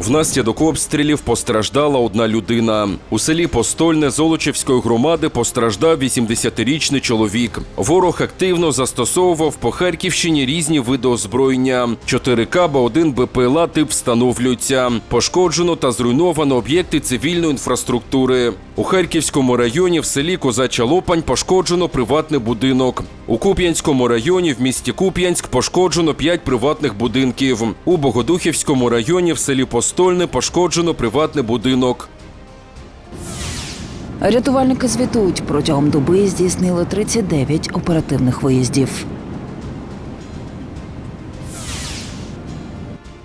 Внаслідок обстрілів постраждала одна людина. У селі Постольне Золочівської громади постраждав 80-річний чоловік. Ворог активно застосовував по Харківщині різні види озброєння. 4 каба, 1 БПЛА тип встановлюються. Пошкоджено та зруйновано об'єкти цивільної інфраструктури. У Харківському районі в селі Козача Лопань пошкоджено приватний будинок. У Куп'янському районі в місті Куп'янськ пошкоджено 5 приватних будинків. У Богодухівському районі в селі Постольне пошкоджено приватний будинок. Рятувальники звітують, протягом доби здійснили 39 оперативних виїздів.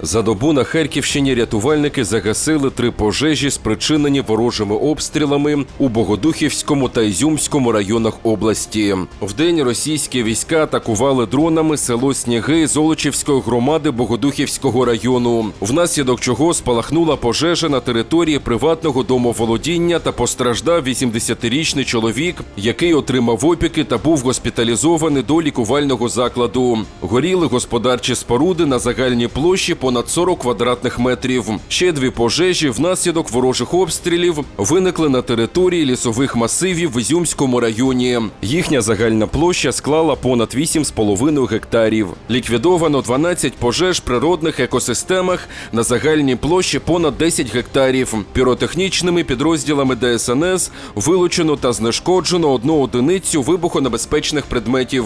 За добу на Харківщині рятувальники загасили три пожежі, спричинені ворожими обстрілами у Богодухівському та Ізюмському районах області. Вдень російські війська атакували дронами село Сніги Золочівської громади Богодухівського району, внаслідок чого спалахнула пожежа на території приватного домоволодіння та постраждав 80-річний чоловік, який отримав опіки та був госпіталізований до лікувального закладу. Горіли господарчі споруди на загальній площі понад 40 квадратних метрів. Ще дві пожежі внаслідок ворожих обстрілів виникли на території лісових масивів в Ізюмському районі. Їхня загальна площа склала понад 8,5 гектарів. Ліквідовано 12 пожеж природних екосистемах на загальній площі понад 10 гектарів. Піротехнічними підрозділами ДСНС вилучено та знешкоджено одну одиницю вибухонебезпечних предметів.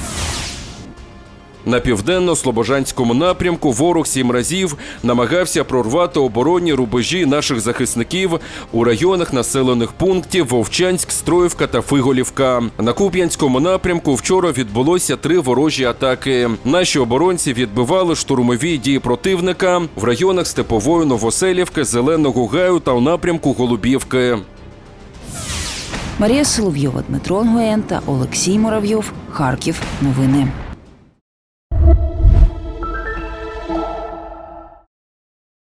На південно-слобожанському напрямку ворог сім разів намагався прорвати оборонні рубежі наших захисників у районах населених пунктів Вовчанськ, Строївка та Фиголівка. На Куп'янському напрямку вчора відбулося три ворожі атаки. Наші оборонці відбивали штурмові дії противника в районах Степової Новоселівки, Зеленого Гаю та у напрямку Голубівки. Марія Соловйова, Дмитро Нгоєн та Олексій Муравйов. Харків. Новини.